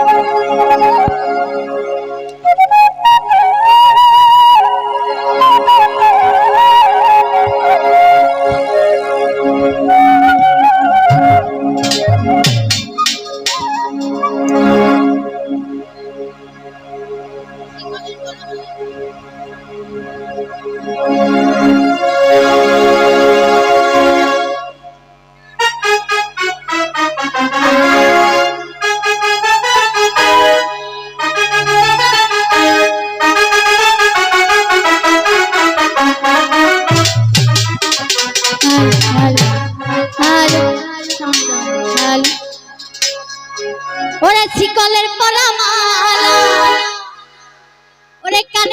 Música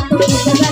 Thank you.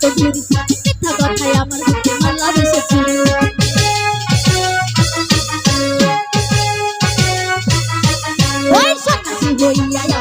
এত দূর মিথ্যা কথায় আমার বুকে মালা বসেছে ওই সকাশি হইয়া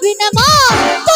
divino amor.